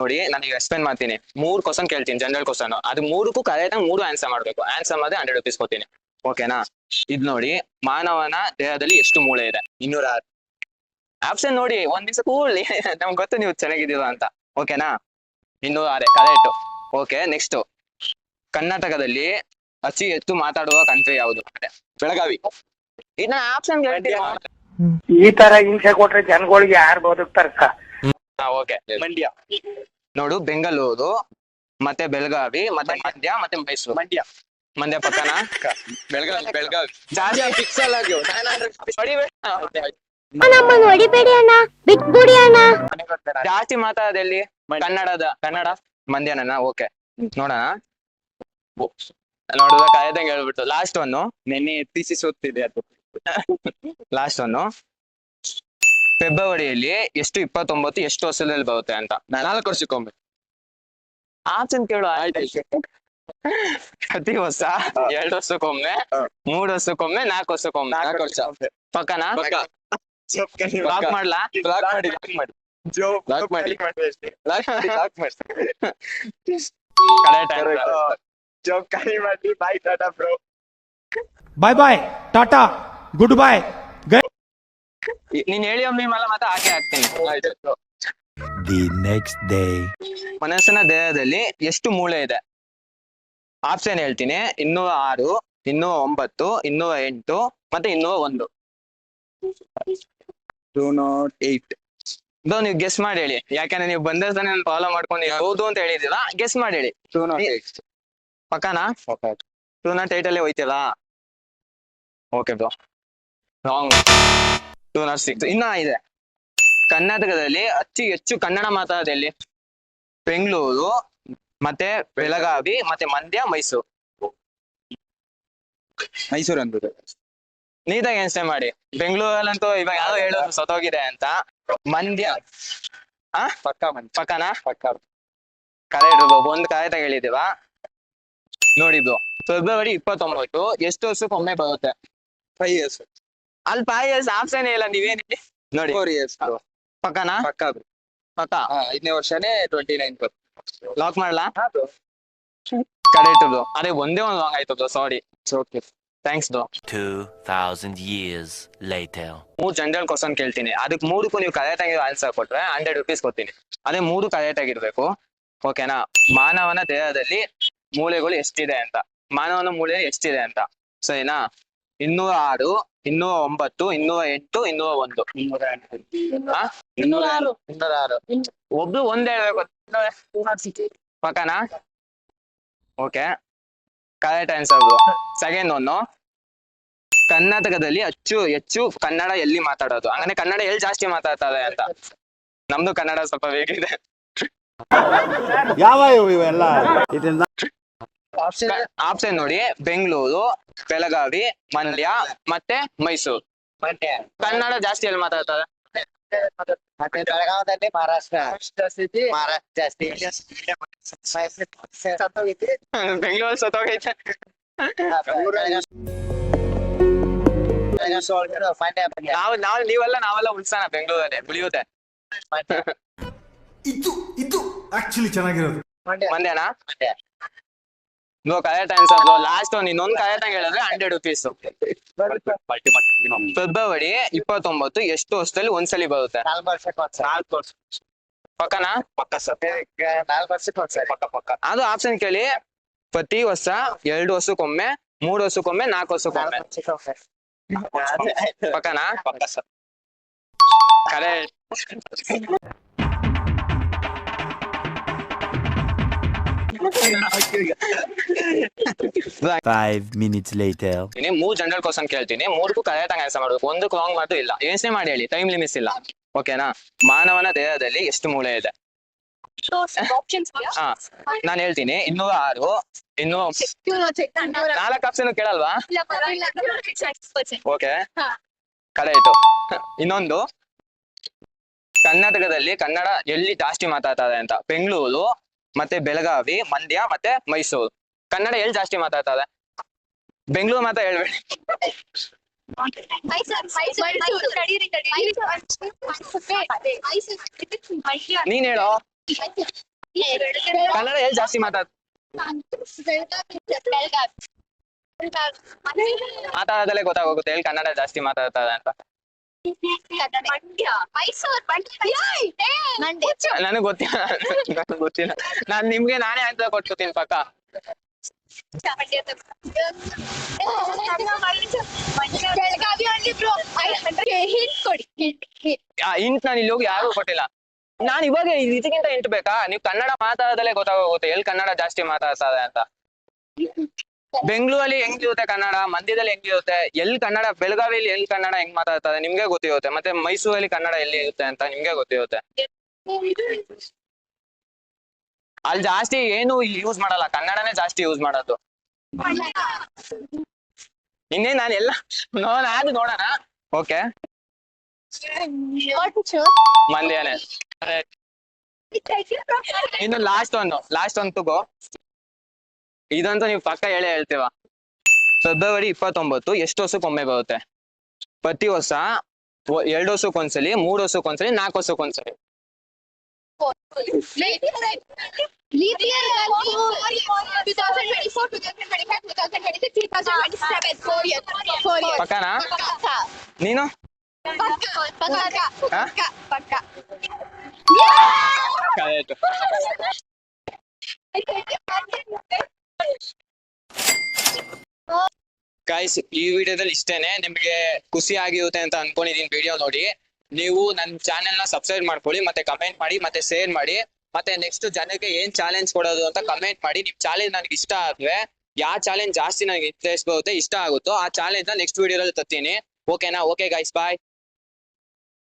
ನೋಡಿ, ನಾನು ಈಗ ಎಕ್ಸ್ಪ್ಲೇನ್ ಮಾಡ್ತೀನಿ. ಮೂರು ಕ್ವಶನ್ ಕೇಳ್ತೀನಿ ಜನರಲ್ ಕ್ವಶನ್ ಅದು ಮೂರಕ್ಕೂ ಕರೆಕ್ಟ್ ಮೂರು ಆನ್ಸರ್ ಮಾಡ್ಬೇಕು. ಆನ್ಸರ್ ಮಾಡಿದ್ರೆ ಹಂಡ್ರೆಡ್ ರುಪೀಸ್ ಕೊಡ್ತೀನಿ. ಓಕೆನಾ ಇದ್ ನೋಡಿ, ಮಾನವನ ದೇಹದಲ್ಲಿ ಎಷ್ಟು ಮೂಳೆ ಇದೆ? ಇನ್ನೂರ ಆರು ಆಪ್ಷನ್ ನೋಡಿ, ಒಂದ್ ದಿವಸ ಕೂಡ್ಲಿ ನಮ್ಗೆ ಗೊತ್ತು ನೀವು ಚೆನ್ನಾಗಿದ್ದೀರಾ ಅಂತ. ಓಕೆನಾ ಇನ್ನೂರ ಆರೆ ಕರೆಕ್ಟ್ ಓಕೆ ನೆಕ್ಸ್ಟ್ ಕರ್ನಾಟಕದಲ್ಲಿ ಅತಿ ಹೆಚ್ಚು ಮಾತಾಡುವ ಕಂಟ್ರಿ ಯಾವುದು? ಬೆಳಗಾವಿ. ಇನ್ನ ಆಪ್ಷನ್ ಈ ತರ ಹಿಂಸೆ ಕೊಟ್ರೆ ಜನಗಳಿಗೆ ಯಾರು ಬದುಕ್ತಾರ ಓಕೆ ಮಂಡ್ಯ ನೋಡು ಬೆಂಗಳೂರು ಮತ್ತೆ ಬೆಳಗಾವಿ ಮತ್ತೆ ಮಂಡ್ಯ ಮತ್ತೆ ಮೈಸೂರು. ಮಂಡ್ಯ ಮಂಡ್ಯ ಪಕ್ಕನ? ಬೆಳಗಾವಿ ಬೆಳಗಾವಿ. ಜಾಸ್ತಿ ಫಿಕ್ಸ್ ಆಗಿ ನಮ್ಮನ್ನು ಹೊಡಿಬೇಡಿ ಅಣ್ಣ. ಬಿಟ್ಬಿಡಿ ಅಣ್ಣ. ಜಾಸ್ತಿ ಮಾತಾಡದಲ್ಲಿ ಕನ್ನಡದ ಕನ್ನಡ ಮಂಡ್ಯನ ಓಕೆ. ನೋಡೋಣ. ನೋಡುವ ಕಾಯ್ದಂಗೆ ಹೇಳ್ಬಿಟ್ಟು ಲಾಸ್ಟ್ ಒನ್ನು ನೆನ್ನೆ ಸಿ ಸುತ್ತಿದೆ ಅದು. ಲಾಸ್ಟ್ ಒನ್ನು ಫೆಬ್ರವರಿಯಲ್ಲಿ ಎಷ್ಟು ಇಪ್ಪತ್ತೊಂಬತ್ತು ಎಷ್ಟು ವರ್ಷದಲ್ಲಿ ಬರುತ್ತೆ ಅಂತ. ನಾಲ್ಕು ವರ್ಷಕ್ಕೊಮ್ಮೆ. ಆಪ್ಷನ್ ಕೇಳು ಪ್ರತಿ ವರ್ಷ ಎರಡು ವರ್ಷಕ್ಕೊಮ್ಮೆ ಮೂರ್ ವರ್ಷಕ್ಕೊಮ್ಮೆ ನಾಲ್ಕು ವರ್ಷಕ್ಕೊಮ್ಮೆ. ನಾಲ್ಕು ವರ್ಷ. ಪಕ್ಕನಾ ಪಕ್ಕ. ಲಾಕ್ ಮಾಡ್ಲಾ? ಬ್ಲಾಕ್ ಮಾಡಿ ಬ್ಲಾಕ್ ಮಾಡಿ. ಬ್ಲಾಕ್ ಮಾಡಿ. ಬ್ಲಾಕ್ ಮಾಡಿ ಬ್ಲಾಕ್ ಮಾಡಿ. ಕರೆಕ್ಟ್ ಜಾಬ್ ಖಾಲಿ ಮಾಡಿ. Bye tata bro bye bye tata good bye ನೀನ್ ಹೇಳಿ ಒಮ್ಮೆ ಮಾಲ ಮತ್ತೆ ಹಾಗೆ ಹಾಕ್ತೀನಿ. ದಿ ನೆಕ್ಸ್ಟ್ ಡೇ ಮನಸ್ಸಿನ ದೇಹದಲ್ಲಿ ಎಷ್ಟು ಮೂಳೆ ಇದೆ? ಆಪ್ಷನ್ ಹೇಳ್ತೀನಿ. ಇನ್ನೂರ ಆರು ಇನ್ನೂರ ಒಂಬತ್ತು ಇನ್ನೂರ ಎಂಟು ಮತ್ತೆ ಇನ್ನೂರ ಒಂದು. ಟೂ ನಾಟ್ ಏಟ್ ಇದು ನೀವು ಗೆಸ್ ಮಾಡಿ ಹೇಳಿ. ಯಾಕಂದ್ರೆ ನೀವು ಬಂದ ನಾನು ಫಾಲೋ ಮಾಡ್ಕೊಂಡು ನೀವು ಹೌದು ಅಂತ ಹೇಳಿದಿಲ್ಲ ಗೆಸ್ ಮಾಡಿ ಹೇಳಿ. ಟೂ ನಾಟ್ ಏಟ್ ಪಕ್ಕನಾ? ಟೂ ನಾಟ್ ಏಟ್ ಅಲ್ಲಿ ಹೋಯ್ತಿಲ್ಲ okay bro wrong two nought six ಇನ್ನ ಇದೆ. ಕರ್ನಾಟಕದಲ್ಲಿ ಅತಿ ಹೆಚ್ಚು ಕನ್ನಡ ಮಾತಾಡೋದಲ್ಲಿ ಬೆಂಗಳೂರು ಮತ್ತೆ ಬೆಳಗಾವಿ ಮತ್ತೆ ಮಂಡ್ಯ ಮೈಸೂರು. ಮೈಸೂರು ಅಂದ್ಬಿಟ್ಟು. ನೀತಾಗ ಎನ್ಸ್ಟೇ ಮಾಡಿ. ಬೆಂಗಳೂರಲ್ಲಂತೂ ಇವಾಗ ಯಾರೋ ಹೇಳೋದು ಸತ್ತೋಗಿದೆ ಅಂತ. ಮಂಡ್ಯ. ಆ? ಪಕ್ಕ ಮಂಡ್ಯ. ಪಕ್ಕನಾ? ಪಕ್ಕ ಕರೆಕ್ಟ್ ಒಂದು ಕರೆ ಆಗಿ ಹೇಳಿದೀವ ನೋಡಿದ್ದು. ಫೆಬ್ರವರಿ ಇಪ್ಪತ್ತೊಂಬತ್ತು. ಎಷ್ಟು ವರ್ಷಕ್ಕೊಮ್ಮೆ ಬರುತ್ತೆ? ಫೈವ್ ಇಯರ್ಸ್ ಅಲ್ಲಿ ಫೈವ್ ಇಯರ್ಸ್ ಆಪ್ಷನ್ ಇಲ್ಲ ನೀವೇನ್? ನೋಡಿ. ಫೋರ್ ಇಯರ್ಸ್ ಪಕ್ಕನಾ? ಪಕ್ಕ. ಪಕ್ಕ? ಐದನೇ ವರ್ಷನೇ ಟ್ವೆಂಟಿ ನೈನ್ ಲಾಕ್ ಮಾಡ್ಲಾ? ಕರೆಕ್ಟ್ ಅದೇ ಒಂದೇ ಒಂದು ಲಾಂಗ್ ಆಯ್ತು sorry okay thanks though two thousand years later ಮೂರು ಜನರಲ್ ಕ್ವಶನ್ ಕೇಳ್ತೀನಿ. ಅದಕ್ಕೆ ಮೂರಕ್ಕೂ ನೀವು ಕರೆಕ್ಟ್ ಆಗಿ ಆನ್ಸರ್ ಕೊಟ್ರೆ ಹಂಡ್ರೆಡ್ ರುಪೀಸ್ ಕೊಡ್ತೀನಿ. ಅದೇ ಮೂರು ಕರೆಕ್ಟ್ ಆಗಿರ್ಬೇಕು. ಓಕೆನಾ ಮಾನವನ ದೇಹದಲ್ಲಿ ಮೂಳೆಗಳು ಎಷ್ಟಿದೆ ಅಂತ. ಮಾನವನ ಮೂಳೆ ಎಷ್ಟಿದೆ ಅಂತ. ಸರಿನಾ? ಇನ್ನೂರ ಆರು ಇನ್ನೂರ ಒಂಬತ್ತು ಇನ್ನೂರ ಎಂಟು ಇನ್ನೂರ ಒಂದು? ಇನ್ನೂರ ಆರು ಇನ್ನೂರ ಆರು ಒಬ್ರು ಒಂದೇ ಹೇಳ್ಬೇಕು ಪಕ್ಕನಾ? Okay. Correct answer second one ಕರ್ನಾಟಕದಲ್ಲಿ ಹೆಚ್ಚು ಹೆಚ್ಚು ಕನ್ನಡ ಎಲ್ಲಿ ಮಾತಾಡೋದು? ಹಂಗನೆ ಕನ್ನಡ ಎಲ್ಲಿ ಜಾಸ್ತಿ ಮಾತಾಡ್ತಾರೆ ಅಂತ. ನಮ್ದು ಕನ್ನಡ ಸ್ವಲ್ಪ ಬೇಕಿದೆ ಯಾವ ಇವೆಲ್ಲ? ಇದರಿಂದ ಆಪ್ಷನ್ ನೋಡಿ. ಬೆಂಗಳೂರು ಬೆಳಗಾವಿ ಮಂಡ್ಯ ಮತ್ತೆ ಮೈಸೂರು. ಕನ್ನಡ ಜಾಸ್ತಿ ಎಲ್ಲಿ ಮಾತಾಡ್ತಾರೆ? ಮತ್ತೆ ಬೆಳಗಾವದಲ್ಲಿ ಮಹಾರಾಷ್ಟ್ರ. ಸ್ಥಿತಿ ಮಹಾರಾಷ್ಟ್ರ ಜಾಸ್ತಿ. ಬೆಂಗಳೂರು ಸತ್ತೋಗೈತೆ. ನಾವು ನಾವು ನೀವೆಲ್ಲ ನಾವೆಲ್ಲ ಉಳ್ಸೋಣ ಬೆಂಗಳೂರಲ್ಲಿ ಉಳಿಯುತ್ತೆ. ಇದು ಇದು ಆಕ್ಚುಲಿ ಚೆನ್ನಾಗಿರೋದು. ಮಂಡ್ಯನಾ? ನೋ ಕರೆಕ್ಟ್ ಆನ್ಸರ್ ಲಾಸ್ಟ್ ಒಂದು ಇನ್ನೊಂದು ಕರೆಕ್ಟ್ ಆಗಿ ಹೇಳಿದ್ರೆ ಹಂಡ್ರೆಡ್ ರುಪೀಸ್ ಫೆಬ್ರವರಿ ಇಪ್ಪತ್ತೊಂಬತ್ತು ಎಷ್ಟು ವರ್ಷದಲ್ಲಿ ಒಂದ್ಸಲಿ ಬರುತ್ತೆ? ನಾಲ್ಕು ವರ್ಷಕ್ಕೆ ನಾಲ್ಕು ವರ್ಷ. ಪಕ್ಕನಾ? ಪಕ್ಕ ಸರ್. ನಾಲ್ಕು ವರ್ಷಕ್ಕೆ ಪಕ್ಕ ಪಕ್ಕ. ಅದು ಆಪ್ಷನ್ ಕೇಳಿ. ಪ್ರತಿ ವರ್ಷ ಎರಡು ವರ್ಷಕ್ಕೊಮ್ಮೆ ಮೂರು ವರ್ಷಕ್ಕೊಮ್ಮೆ ನಾಲ್ಕು ವರ್ಷಕ್ಕೊಮ್ಮೆ. ಪಕ್ಕನಾ? ಪಕ್ಕ sir. Correct five minutes later ನೀನು ಮೂರ್ ಜನರಲ್ ಕ್ವಶನ್ ಕೇಳ್ತೀನಿ. ಮೂರ್ಗೂ ಕರೆಕ್ಟಾಗಿ ಆನ್ಸರ್ ಮಾಡು ಒಂದು ರಾಂಗ್ ಮಾತು ಇಲ್ಲ. ಯೋಚನೆ ಮಾಡಿ ಹೇಳಿ? ಟೈಮ್ ಲಿಮಿಟ್ಸ್ ಇಲ್ಲ. ಓಕೆನಾ ಮಾನವನ ದೇಹದಲ್ಲಿ ಎಷ್ಟು ಮೂಳೆ ಇದೆ? ಹಾ. ನಾನು ಹೇಳ್ತೀನಿ. ಇನ್ನೂರ ಆರು. ಇನ್ನೂರ ನಾಲ್ಕು ಆಪ್ಷನ್ ಕೇಳಲ್ವಾ? ಓಕೆ ಕರೆಕ್ಟ್ ಇನ್ನೊಂದು. ಕರ್ನಾಟಕದಲ್ಲಿ ಕನ್ನಡ ಎಲ್ಲಿ ಜಾಸ್ತಿ ಮಾತಾಡ್ತಾರೆ ಅಂತ. ಬೆಂಗಳೂರು ಮತ್ತೆ ಬೆಳಗಾವಿ ಮಂಡ್ಯ ಮತ್ತೆ ಮೈಸೂರು. ಕನ್ನಡ ಎಲ್ಲಿ ಜಾಸ್ತಿ ಮಾತಾಡ್ತಾರೆ ಬೆಂಗಳೂರು ಮಾತ್ರ ಹೇಳ್ಬೇಡಿ. ನೀನ್ ಹೇಳೋ. ಕನ್ನಡ ಎಲ್ಲಿ ಜಾಸ್ತಿ ಮಾತಾಡ್ತಾರೆ ಮಾತಾಡೋದಲ್ಲೇ ಗೊತ್ತಾಗೋಗುತ್ತೆ ಎಲ್ಲಿ ಕನ್ನಡ ಜಾಸ್ತಿ ಮಾತಾಡ್ತಾರೆ ಅಂತ. ನನಗೆ ಗೊತ್ತಿಲ್ಲ. ಗೊತ್ತಿಲ್ಲ. ನಾನ್ ನಿಮ್ಗೆ ನಾನೇ ಆಯ್ತದ ಕೊಟ್ಕೋತೀನಿ ಪಕ್ಕ. ಇಂಟ್ ನಾನು ಇಲ್ಲಿ ಹೋಗಿ ಯಾರು ಕೊಟ್ಟಿಲ್ಲ. ನಾನು ಇವಾಗ ಇದಕ್ಕಿಂತ ಇಂಟ್ ಬೇಕಾ? ನೀವು ಕನ್ನಡ ಮಾತಾಡದಲ್ಲೇ ಗೊತ್ತಾಗೋಗುತ್ತೆ. ಎಲ್ಲಿ ಕನ್ನಡ ಜಾಸ್ತಿ ಮಾತಾಡ್ತದೆ ಅಂತ. ಬೆಂಗಳೂರಲ್ಲಿ ಹೆಂಗಿರುತ್ತೆ ಕನ್ನಡ? ಮಂಡ್ಯದಲ್ಲಿ ಹೆಂಗಿರುತ್ತೆ? ಎಲ್ಲಿ ಕನ್ನಡ, ಬೆಳಗಾವಿಯಲ್ಲಿ ಎಲ್ಲಿ ಕನ್ನಡ ಹೆಂಗ್ ಮಾತಾಡ್ತದೆ ನಿಮ್ಗೆ ಗೊತ್ತಿರುತ್ತೆ. ಮತ್ತೆ ಮೈಸೂರಲ್ಲಿ ಕನ್ನಡ ಎಲ್ಲಿ ಇರುತ್ತೆ ಅಂತ ನಿಮ್ಗೆ ಗೊತ್ತಿರುತ್ತೆ. ಅಲ್ಲಿ ಜಾಸ್ತಿ ಏನು ಯೂಸ್ ಮಾಡಲ್ಲ. ಕನ್ನಡನೇ ಜಾಸ್ತಿ ಯೂಸ್ ಮಾಡೋದು. ಇನ್ನೇ ನಾನು ಎಲ್ಲ ನೋಡೋಣ. ಅದು ನೋಡೋಣ ಓಕೆ ಮಂದ್ಯಾನೆ. ಇನ್ನು ಲಾಸ್ಟ್ ಒಂದು ಲಾಸ್ಟ್ ಒಂದು ತಗೋ. ಇದಂತೂ ನೀವು ಪಕ್ಕ ಹೇಳೇ ಹೇಳ್ತೀವ. ಫೆಬ್ರವರಿ ಇಪ್ಪತ್ತೊಂಬತ್ತು ಎಷ್ಟು ವರ್ಷಕ್ಕೊಮ್ಮೆ ಬರುತ್ತೆ? ಪ್ರತಿ ವರ್ಷ ಎರಡು ವರ್ಷಕ್ಕೊಂದ್ಸಲಿ ಮೂರು ವರ್ಷಕ್ಕೊಂದ್ಸಲಿ ನಾಲ್ಕು ವರ್ಷಕ್ಕೊಂದ್ಸಲಿ. Leap year ಅಲ್ಲಿ 2024, 2025, 2026, 2027, four years, four years. ಪಕ್ಕನಾ ಪಕ್ಕ. ನೀನು ಪಕ್ಕ. ಪಕ್ಕ. ಹಾ? ಪಕ್ಕ. ಪಕ್ಕ. ಕರೆಕ್ಟ್ ಗೈಸ್ ಈ ವಿಡಿಯೋದಲ್ಲಿ ಇಷ್ಟೇನೆ ನಿಮ್ಗೆ ಖುಷಿ ಆಗಿರುತ್ತೆ ಅಂತ ಅನ್ಕೊಂಡಿದೀನಿ ವಿಡಿಯೋ ನೋಡಿ ನೀವು ನನ್ನ ಚಾನೆಲ್ನ ಸಬ್ಸ್ಕ್ರೈಬ್ ಮಾಡ್ಕೊಳ್ಳಿ, ಮತ್ತೆ ಕಮೆಂಟ್ ಮಾಡಿ, ಮತ್ತೆ ಶೇರ್ ಮಾಡಿ, ಮತ್ತೆ ನೆಕ್ಸ್ಟ್ ಜನಕ್ಕೆ ಏನ್ ಚಾಲೆಂಜ್ ಕೊಡೋದು ಅಂತ ಕಮೆಂಟ್ ಮಾಡಿ. ನಿಮ್ ಚಾಲೆಂಜ್ ನನಗೆ ಇಷ್ಟ ಆದ್ರೆ ಯಾವ ಚಾಲೆಂಜ್ ಜಾಸ್ತಿ ನನಗೆ ಇಂಟ್ರೆಸ್ಟ್ ಬರುತ್ತೆ, ಇಷ್ಟ ಆಗುತ್ತೋ ಆ ಚಾಲೆಂಜ್ನ ನೆಕ್ಸ್ಟ್ ವಿಡಿಯೋದಲ್ಲಿ ತತ್ತೀನಿ ಓಕೆನಾ ಓಕೆ ಗೈಸ್ ಬಾಯ್